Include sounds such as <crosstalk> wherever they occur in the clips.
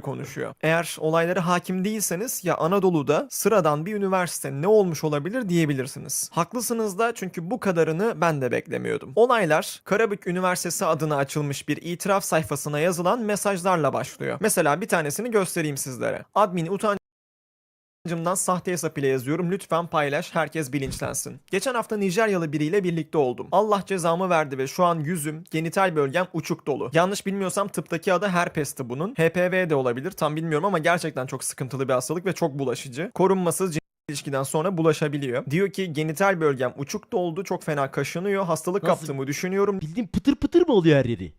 konuşuyor. Eğer olaylara hakim değilseniz ya Anadolu'da sıradan bir üniversite ne olmuş olabilir diyebilirsiniz. Haklısınız da çünkü bu kadarını ben de beklemiyordum. Olaylar Karabük Üniversitesi adına açılmış bir itiraf sayfasına yazılan mesajlarla başlıyor. Mesela bir tanesini göstereyim sizlere. Admin utanç Cımdan sahte hesap ile yazıyorum. Lütfen paylaş. Herkes bilinçlensin. Geçen hafta Nijeryalı biriyle birlikte oldum. Allah cezamı verdi ve şu an yüzüm, genital bölgem uçuk dolu. Yanlış bilmiyorsam tıptaki adı herpesti bunun. HPV de olabilir. Tam bilmiyorum ama gerçekten çok sıkıntılı bir hastalık ve çok bulaşıcı. Korunmasız ilişkiden sonra bulaşabiliyor. Diyor ki genital bölgem uçuk doldu, çok fena kaşınıyor, hastalık Nasıl? kaptığımı düşünüyorum. Bildiğin pıtır pıtır mı oluyor her yeri?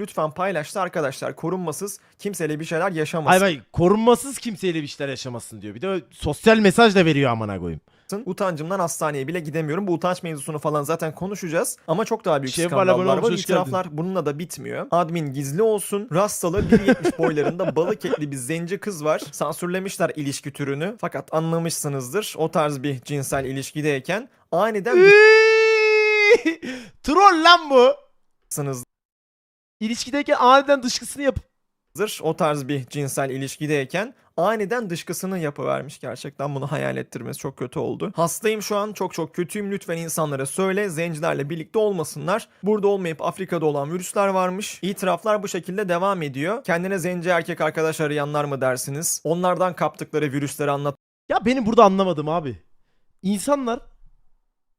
Lütfen paylaştı arkadaşlar. Korunmasız kimseyle bir şeyler yaşamasın. Hayır hayır korunmasız kimseyle bir şeyler yaşamasın diyor. Bir de sosyal mesaj da veriyor amına koyayım. Utancımdan hastaneye bile gidemiyorum. Bu utanç mevzusunu falan zaten konuşacağız. Ama çok daha büyük Şevval skandallar abone olmuş, var. hoş İtiraflar bununla da bitmiyor. Admin gizli olsun. Rastalı 1.70 <laughs> boylarında balık etli bir zenci kız var. Sansürlemişler ilişki türünü. Fakat anlamışsınızdır. O tarz bir cinsel ilişkideyken aniden Troll lan bu. bıksınızdır. İlişkideyken aniden dışkısını yapıp O tarz bir cinsel ilişkideyken aniden dışkısını yapıvermiş. Gerçekten bunu hayal ettirmesi çok kötü oldu. Hastayım şu an. Çok çok kötüyüm. Lütfen insanlara söyle. Zencilerle birlikte olmasınlar. Burada olmayıp Afrika'da olan virüsler varmış. İtiraflar bu şekilde devam ediyor. Kendine zenci erkek arkadaş arayanlar mı dersiniz? Onlardan kaptıkları virüsleri anlat Ya benim burada anlamadım abi. İnsanlar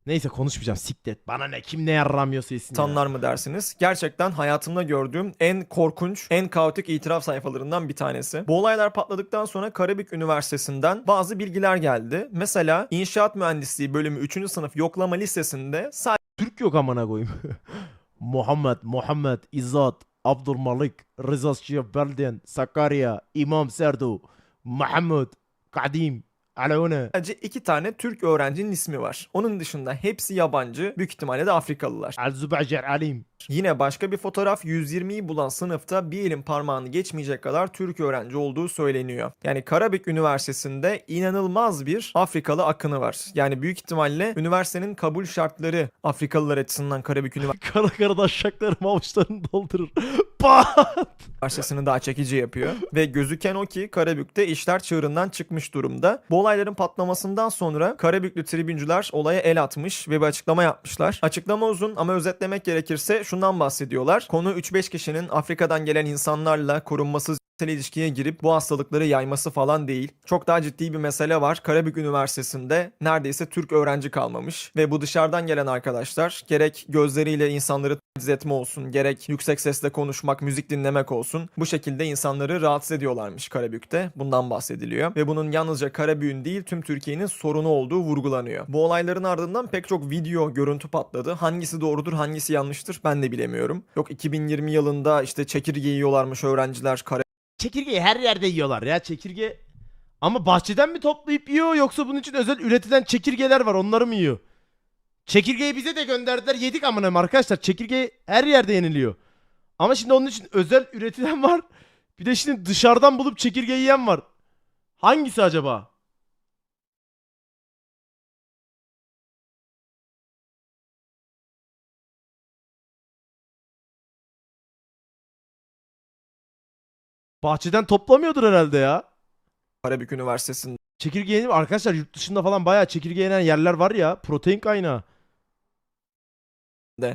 Neyse konuşmayacağım siklet. Bana ne kim ne yarramıyorsa yesin ya. Tanlar mı dersiniz? Gerçekten hayatımda gördüğüm en korkunç, en kaotik itiraf sayfalarından bir tanesi. Bu olaylar patladıktan sonra Karabük Üniversitesi'nden bazı bilgiler geldi. Mesela İnşaat Mühendisliği bölümü 3. sınıf yoklama listesinde Türk yok amına koyayım. <laughs> Muhammed, Muhammed, İzzat, Abdülmalik, Rıza Şiyaf Belden, Sakarya, İmam Serdu, Muhammed, Kadim, Alone. sadece iki tane Türk öğrencinin ismi var. Onun dışında hepsi yabancı, büyük ihtimalle de Afrikalılar. Al-Zubacer Alim. Yine başka bir fotoğraf 120'yi bulan sınıfta bir elin parmağını geçmeyecek kadar Türk öğrenci olduğu söyleniyor. Yani Karabük Üniversitesi'nde inanılmaz bir Afrikalı akını var. Yani büyük ihtimalle üniversitenin kabul şartları Afrikalılar açısından Karabük <laughs> Kara kara aşaklarım avuçlarını doldurur. <laughs> Pat! Üniversitesi'ni daha çekici yapıyor. Ve gözüken o ki Karabük'te işler çığırından çıkmış durumda. Bu olayların patlamasından sonra Karabüklü tribüncüler olaya el atmış ve bir açıklama yapmışlar. Açıklama uzun ama özetlemek gerekirse şundan bahsediyorlar. Konu 3-5 kişinin Afrika'dan gelen insanlarla korunmasız ilişkiye girip bu hastalıkları yayması falan değil. Çok daha ciddi bir mesele var. Karabük Üniversitesi'nde neredeyse Türk öğrenci kalmamış ve bu dışarıdan gelen arkadaşlar gerek gözleriyle insanları taciz etme olsun, gerek yüksek sesle konuşmak, müzik dinlemek olsun. Bu şekilde insanları rahatsız ediyorlarmış Karabük'te. Bundan bahsediliyor. Ve bunun yalnızca Karabük'ün değil tüm Türkiye'nin sorunu olduğu vurgulanıyor. Bu olayların ardından pek çok video, görüntü patladı. Hangisi doğrudur, hangisi yanlıştır ben de bilemiyorum. Yok 2020 yılında işte çekirge yiyorlarmış öğrenciler Çekirgeyi her yerde yiyorlar ya çekirge. Ama bahçeden mi toplayıp yiyor yoksa bunun için özel üretilen çekirgeler var onları mı yiyor? Çekirgeyi bize de gönderdiler yedik amına arkadaşlar. Çekirge her yerde yeniliyor. Ama şimdi onun için özel üretilen var. Bir de şimdi dışarıdan bulup çekirge yiyen var. Hangisi acaba? Bahçeden toplamıyordur herhalde ya. Karabük Üniversitesi'nde Çekirge yenir. Arkadaşlar yurt dışında falan bayağı çekirge yenen yerler var ya. Protein kaynağı.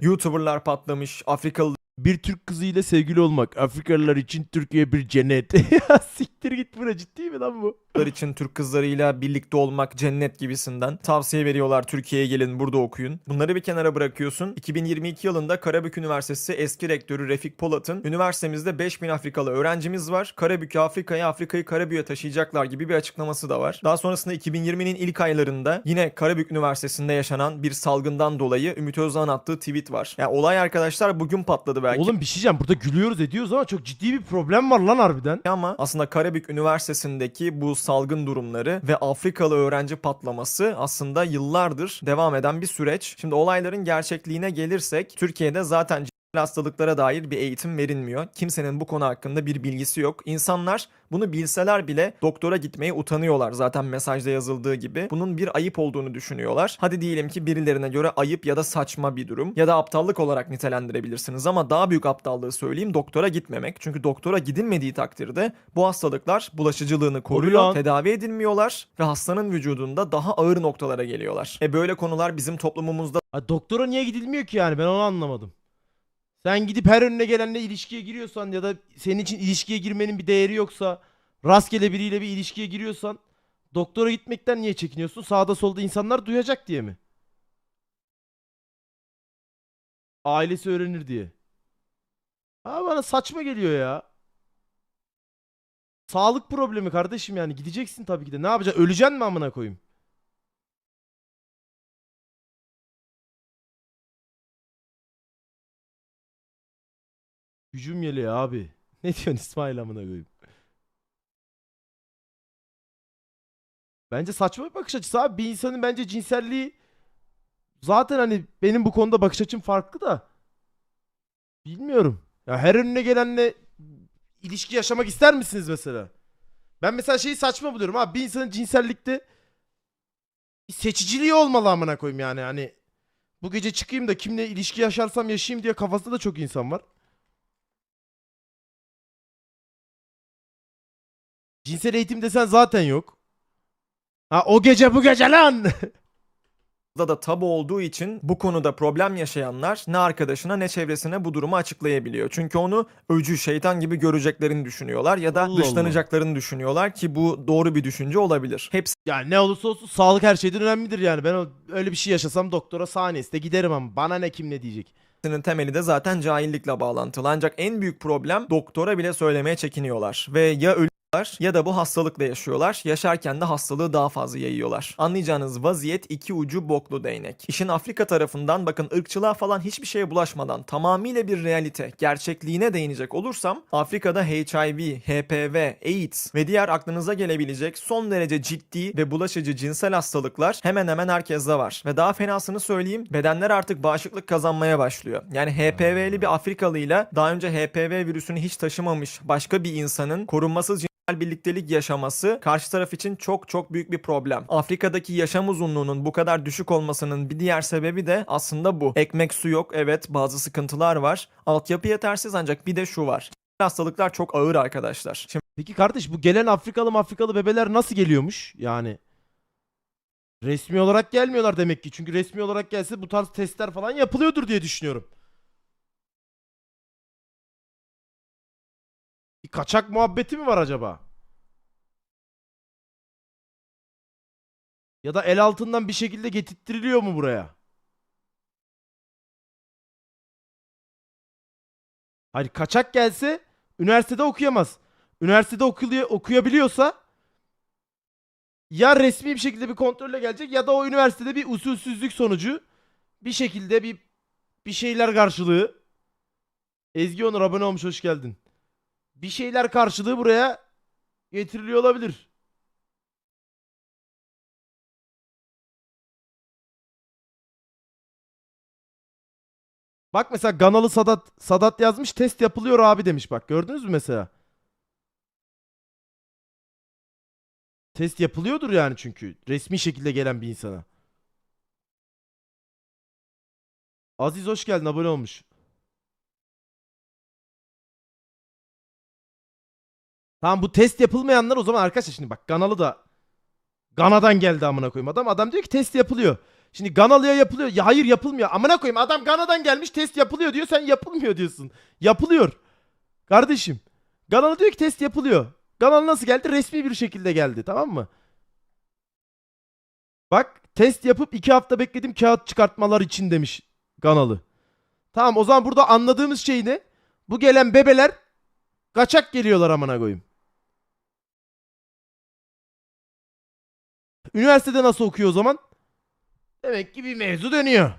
YouTuber'lar patlamış, Afrikalı Bir Türk kızı ile sevgili olmak. Afrikalılar için Türkiye bir cennet. <laughs> ya siktir git buna ciddi mi lan bu? Çocuklar için Türk kızlarıyla birlikte olmak cennet gibisinden tavsiye veriyorlar Türkiye'ye gelin burada okuyun. Bunları bir kenara bırakıyorsun. 2022 yılında Karabük Üniversitesi eski rektörü Refik Polat'ın üniversitemizde 5000 Afrikalı öğrencimiz var. Karabük'ü Afrika'ya, Afrika'yı Karabük'e taşıyacaklar gibi bir açıklaması da var. Daha sonrasında 2020'nin ilk aylarında yine Karabük Üniversitesi'nde yaşanan bir salgından dolayı Ümit Özdağ'ın attığı tweet var. Yani olay arkadaşlar bugün patladı belki. Oğlum bir şey diyeceğim. Burada gülüyoruz ediyoruz ama çok ciddi bir problem var lan harbiden. ama aslında Karabük Üniversitesi'ndeki bu salgın durumları ve Afrikalı öğrenci patlaması aslında yıllardır devam eden bir süreç. Şimdi olayların gerçekliğine gelirsek Türkiye'de zaten hastalıklara dair bir eğitim verilmiyor. Kimsenin bu konu hakkında bir bilgisi yok. İnsanlar bunu bilseler bile doktora gitmeye utanıyorlar zaten mesajda yazıldığı gibi. Bunun bir ayıp olduğunu düşünüyorlar. Hadi diyelim ki birilerine göre ayıp ya da saçma bir durum ya da aptallık olarak nitelendirebilirsiniz ama daha büyük aptallığı söyleyeyim doktora gitmemek. Çünkü doktora gidilmediği takdirde bu hastalıklar bulaşıcılığını koruyor, lan. tedavi edilmiyorlar ve hastanın vücudunda daha ağır noktalara geliyorlar. E böyle konular bizim toplumumuzda Ha, doktora niye gidilmiyor ki yani ben onu anlamadım. Sen gidip her önüne gelenle ilişkiye giriyorsan ya da senin için ilişkiye girmenin bir değeri yoksa rastgele biriyle bir ilişkiye giriyorsan doktora gitmekten niye çekiniyorsun? Sağda solda insanlar duyacak diye mi? Ailesi öğrenir diye. Ha bana saçma geliyor ya. Sağlık problemi kardeşim yani gideceksin tabii ki de. Ne yapacaksın? Öleceksin mi amına koyayım? Gücüm geliyor abi. <laughs> Ne diyorsun İsmail amına koyayım? Bence saçma bir bakış açısı abi. Bir insanın bence cinselliği zaten hani benim bu konuda bakış açım farklı da bilmiyorum. Ya her önüne gelenle ilişki yaşamak ister misiniz mesela? Ben mesela şeyi saçma buluyorum abi. Bir insanın cinsellikte seçiciliği olmalı amına koyayım yani hani bu gece çıkayım da kimle ilişki yaşarsam yaşayayım diye kafasında da çok insan var. Cinsel eğitim desen zaten yok. Ha o gece bu gece lan. <laughs> da tabu olduğu için bu konuda problem yaşayanlar ne arkadaşına ne çevresine bu durumu açıklayabiliyor. Çünkü onu öcü, şeytan gibi göreceklerini düşünüyorlar ya da Allah Allah. dışlanacaklarını düşünüyorlar ki bu doğru bir düşünce olabilir. Hepsi yani ne olursa olsun sağlık her şeyden önemlidir yani. Ben o- öyle bir şey yaşasam doktora sahnesi de giderim ama bana ne kim ne diyecek. Hepsinin temeli de zaten cahillikle bağlantılı. Ancak en büyük problem doktora bile söylemeye çekiniyorlar. Ve ya ölüyorlar ya da bu hastalıkla yaşıyorlar. Yaşarken de hastalığı daha fazla yayıyorlar. Anlayacağınız vaziyet iki ucu boklu değnek. İşin Afrika tarafından bakın ırkçılığa falan hiçbir şeye bulaşmadan tamamıyla bir realite, gerçekliğine değinecek olursam Afrika'da HIV, HPV, AIDS ve diğer aklınıza gelebilecek son derece ciddi ve bulaşıcı cinsel hastalıklar hemen hemen herkeste var. Ve daha fenasını söyleyeyim bedenler artık bağışıklık kazanmaya başlıyor. Yani HPV'li bir Afrikalıyla daha önce HPV virüsünü hiç taşımamış başka bir insanın korunmasız birliktelik yaşaması karşı taraf için çok çok büyük bir problem. Afrika'daki yaşam uzunluğunun bu kadar düşük olmasının bir diğer sebebi de aslında bu. Ekmek su yok evet bazı sıkıntılar var. Altyapı yetersiz ancak bir de şu var. Hastalıklar çok ağır arkadaşlar. Şimdi Peki kardeş bu gelen Afrikalı Afrikalı bebeler nasıl geliyormuş? Yani resmi olarak gelmiyorlar demek ki. Çünkü resmi olarak gelse bu tarz testler falan yapılıyordur diye düşünüyorum. Kaçak muhabbeti mi var acaba? Ya da el altından bir şekilde getirttiriliyor mu buraya? Hayır kaçak gelse üniversitede okuyamaz. Üniversitede okuluyor, okuyabiliyorsa ya resmi bir şekilde bir kontrolle gelecek ya da o üniversitede bir usulsüzlük sonucu bir şekilde bir bir şeyler karşılığı Ezgi Onur abone olmuş hoş geldin. Bir şeyler karşılığı buraya getiriliyor olabilir. Bak mesela Ganalı Sadat Sadat yazmış test yapılıyor abi demiş bak gördünüz mü mesela? Test yapılıyordur yani çünkü resmi şekilde gelen bir insana. Aziz hoş geldin abone olmuş. Tamam bu test yapılmayanlar o zaman arkadaşlar şimdi bak Ganalı da Gana'dan geldi amına koyayım adam. Adam diyor ki test yapılıyor. Şimdi Ganalı'ya yapılıyor. Ya hayır yapılmıyor. Amına koyayım adam Gana'dan gelmiş test yapılıyor diyor. Sen yapılmıyor diyorsun. Yapılıyor. Kardeşim. Ganalı diyor ki test yapılıyor. Ganalı nasıl geldi? Resmi bir şekilde geldi. Tamam mı? Bak test yapıp iki hafta bekledim kağıt çıkartmalar için demiş Ganalı. Tamam o zaman burada anladığımız şey ne? Bu gelen bebeler kaçak geliyorlar amına koyayım. Üniversitede nasıl okuyor o zaman? Demek ki bir mevzu dönüyor.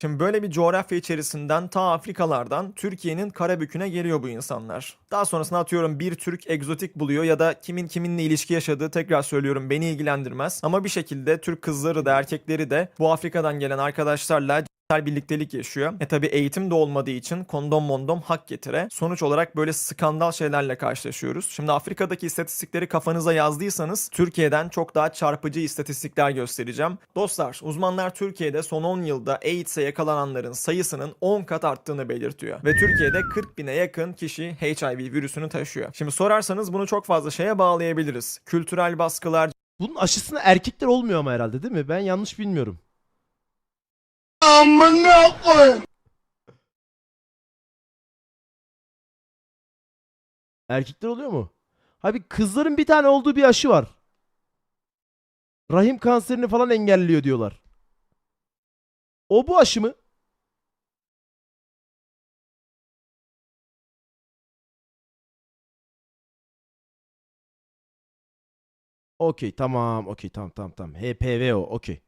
Şimdi böyle bir coğrafya içerisinden ta Afrikalardan Türkiye'nin Karabük'üne geliyor bu insanlar. Daha sonrasında atıyorum bir Türk egzotik buluyor ya da kimin kiminle ilişki yaşadığı tekrar söylüyorum beni ilgilendirmez. Ama bir şekilde Türk kızları da erkekleri de bu Afrika'dan gelen arkadaşlarla birliktelik yaşıyor. E tabi eğitim de olmadığı için kondom mondom hak getire. Sonuç olarak böyle skandal şeylerle karşılaşıyoruz. Şimdi Afrika'daki istatistikleri kafanıza yazdıysanız Türkiye'den çok daha çarpıcı istatistikler göstereceğim. Dostlar uzmanlar Türkiye'de son 10 yılda AIDS'e yakalananların sayısının 10 kat arttığını belirtiyor. Ve Türkiye'de 40 bine yakın kişi HIV virüsünü taşıyor. Şimdi sorarsanız bunu çok fazla şeye bağlayabiliriz. Kültürel baskılar, Bunun aşısına erkekler olmuyor ama herhalde değil mi? Ben yanlış bilmiyorum. Erkekler oluyor mu? Abi kızların bir tane olduğu bir aşı var. Rahim kanserini falan engelliyor diyorlar. O bu aşı mı? Okey tamam okey tamam tamam tamam. HPV o okey.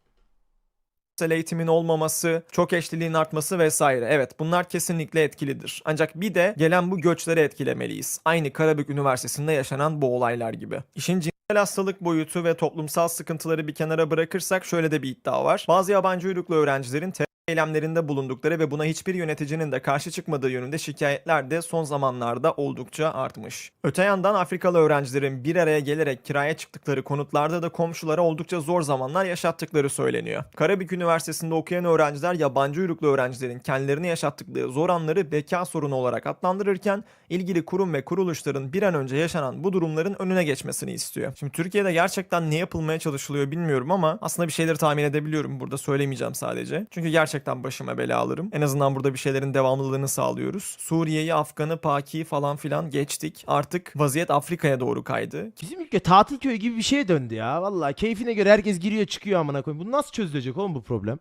Sosyal eğitimin olmaması, çok eşliliğin artması vesaire. Evet bunlar kesinlikle etkilidir. Ancak bir de gelen bu göçleri etkilemeliyiz. Aynı Karabük Üniversitesi'nde yaşanan bu olaylar gibi. İşin cinsel hastalık boyutu ve toplumsal sıkıntıları bir kenara bırakırsak şöyle de bir iddia var. Bazı yabancı uyruklu öğrencilerin eylemlerinde bulundukları ve buna hiçbir yöneticinin de karşı çıkmadığı yönünde şikayetler de son zamanlarda oldukça artmış. Öte yandan Afrikalı öğrencilerin bir araya gelerek kiraya çıktıkları konutlarda da komşulara oldukça zor zamanlar yaşattıkları söyleniyor. Karabük Üniversitesi'nde okuyan öğrenciler yabancı uyruklu öğrencilerin kendilerini yaşattıkları zor anları beka sorunu olarak adlandırırken ilgili kurum ve kuruluşların bir an önce yaşanan bu durumların önüne geçmesini istiyor. Şimdi Türkiye'de gerçekten ne yapılmaya çalışılıyor bilmiyorum ama aslında bir şeyleri tahmin edebiliyorum. Burada söylemeyeceğim sadece. Çünkü gerçekten başıma bela alırım. En azından burada bir şeylerin devamlılığını sağlıyoruz. Suriye'yi, Afgan'ı, Paki'yi falan filan geçtik. Artık vaziyet Afrika'ya doğru kaydı. Bizim ülke tatil köyü gibi bir şeye döndü ya. Vallahi keyfine göre herkes giriyor çıkıyor amına koyayım. Bu nasıl çözülecek oğlum bu problem?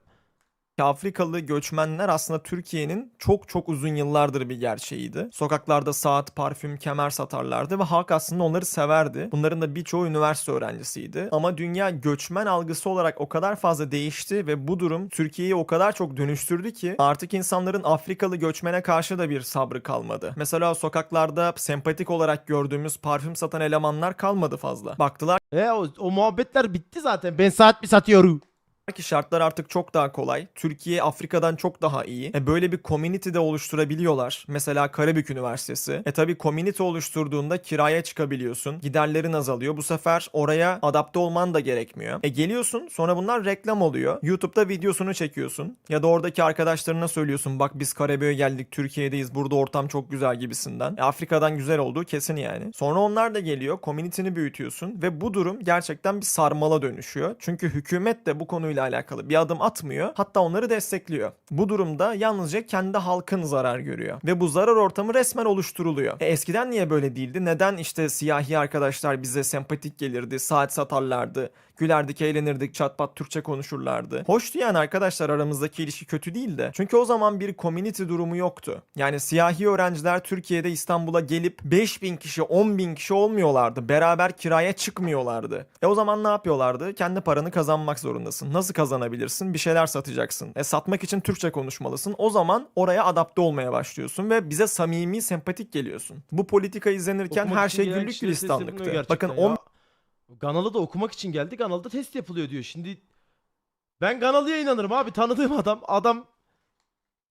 Afrikalı göçmenler aslında Türkiye'nin çok çok uzun yıllardır bir gerçeğiydi. Sokaklarda saat, parfüm, kemer satarlardı ve halk aslında onları severdi. Bunların da birçoğu üniversite öğrencisiydi. Ama dünya göçmen algısı olarak o kadar fazla değişti ve bu durum Türkiye'yi o kadar çok dönüştürdü ki artık insanların Afrikalı göçmene karşı da bir sabrı kalmadı. Mesela sokaklarda sempatik olarak gördüğümüz parfüm satan elemanlar kalmadı fazla. Baktılar E o, o muhabbetler bitti zaten. Ben saat mi satıyorum? Ki şartlar artık çok daha kolay. Türkiye Afrika'dan çok daha iyi. E böyle bir community de oluşturabiliyorlar. Mesela Karabük Üniversitesi. E tabi community oluşturduğunda kiraya çıkabiliyorsun. Giderlerin azalıyor. Bu sefer oraya adapte olman da gerekmiyor. E geliyorsun sonra bunlar reklam oluyor. YouTube'da videosunu çekiyorsun. Ya da oradaki arkadaşlarına söylüyorsun. Bak biz Karabük'e geldik Türkiye'deyiz. Burada ortam çok güzel gibisinden. E Afrika'dan güzel olduğu kesin yani. Sonra onlar da geliyor. Community'ni büyütüyorsun. Ve bu durum gerçekten bir sarmala dönüşüyor. Çünkü hükümet de bu konuyla alakalı bir adım atmıyor. Hatta onları destekliyor. Bu durumda yalnızca kendi halkın zarar görüyor. Ve bu zarar ortamı resmen oluşturuluyor. E eskiden niye böyle değildi? Neden işte siyahi arkadaşlar bize sempatik gelirdi, saat satarlardı, gülerdik, eğlenirdik, çatpat Türkçe konuşurlardı. Hoştu yani arkadaşlar aramızdaki ilişki kötü değildi. Çünkü o zaman bir community durumu yoktu. Yani siyahi öğrenciler Türkiye'de İstanbul'a gelip 5000 kişi, 10 bin kişi olmuyorlardı. Beraber kiraya çıkmıyorlardı. E o zaman ne yapıyorlardı? Kendi paranı kazanmak zorundasın. Nasıl kazanabilirsin? Bir şeyler satacaksın. E satmak için Türkçe konuşmalısın. O zaman oraya adapte olmaya başlıyorsun ve bize samimi, sempatik geliyorsun. Bu politika izlenirken Okumak her şey güllük gülistanlıktı. Bakın ya. 10 Ganalı da okumak için geldi. Ganalı'da test yapılıyor diyor. Şimdi ben Ganalı'ya inanırım abi. Tanıdığım adam. Adam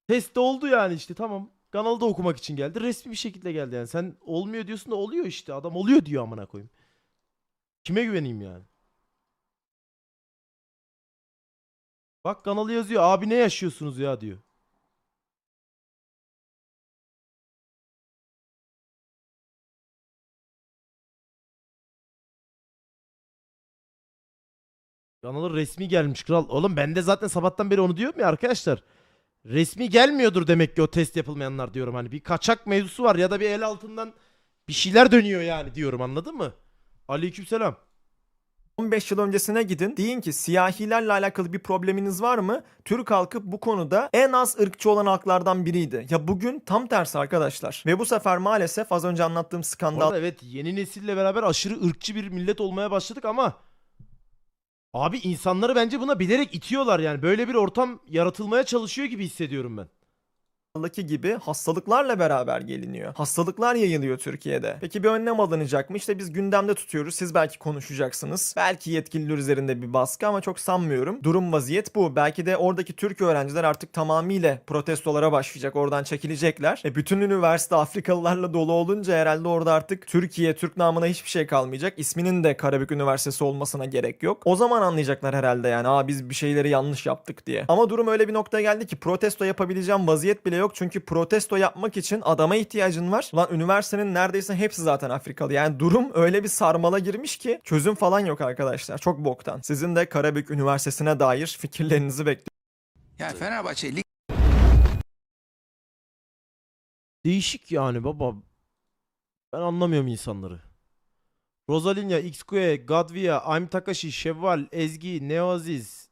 testte oldu yani işte tamam. Ganalı'da okumak için geldi. Resmi bir şekilde geldi yani. Sen olmuyor diyorsun da oluyor işte. Adam oluyor diyor amına koyayım. Kime güveneyim yani? Bak Ganalı yazıyor. Abi ne yaşıyorsunuz ya diyor. Kanalı resmi gelmiş kral. Oğlum ben de zaten sabahtan beri onu diyorum ya arkadaşlar. Resmi gelmiyordur demek ki o test yapılmayanlar diyorum. Hani bir kaçak mevzusu var ya da bir el altından bir şeyler dönüyor yani diyorum anladın mı? Aleykümselam. 15 yıl öncesine gidin. Deyin ki siyahilerle alakalı bir probleminiz var mı? Türk halkı bu konuda en az ırkçı olan halklardan biriydi. Ya bugün tam tersi arkadaşlar. Ve bu sefer maalesef az önce anlattığım Bu skandal arada evet yeni nesille beraber aşırı ırkçı bir millet olmaya başladık ama abi insanları bence buna bilerek itiyorlar yani. Böyle bir ortam yaratılmaya çalışıyor gibi hissediyorum ben. Daki gibi hastalıklarla beraber geliniyor. Hastalıklar yayılıyor Türkiye'de. Peki bir önlem alınacak mı? İşte biz gündemde tutuyoruz. Siz belki konuşacaksınız. Belki yetkililer üzerinde bir baskı ama çok sanmıyorum. Durum vaziyet bu. Belki de oradaki Türk öğrenciler artık tamamıyla protestolara başlayacak. Oradan çekilecekler. E bütün üniversite Afrikalılarla dolu olunca herhalde orada artık Türkiye, Türk namına hiçbir şey kalmayacak. İsminin de Karabük Üniversitesi olmasına gerek yok. O zaman anlayacaklar herhalde yani. Aa biz bir şeyleri yanlış yaptık diye. Ama durum öyle bir noktaya geldi ki protesto yapabileceğim vaziyet bile yok. Çünkü protesto yapmak için adama ihtiyacın var. Ulan üniversitenin neredeyse hepsi zaten Afrikalı. Yani durum öyle bir sarmala girmiş ki çözüm falan yok arkadaşlar. Çok boktan. Sizin de Karabük Üniversitesi'ne dair fikirlerinizi bekliyorum. Yani Fenerbahçe lig Değişik yani baba. Ben anlamıyorum insanları. Rosalinha, XQE, Gadvia, Aim Takashi, Şevval, Ezgi, Neoaziz,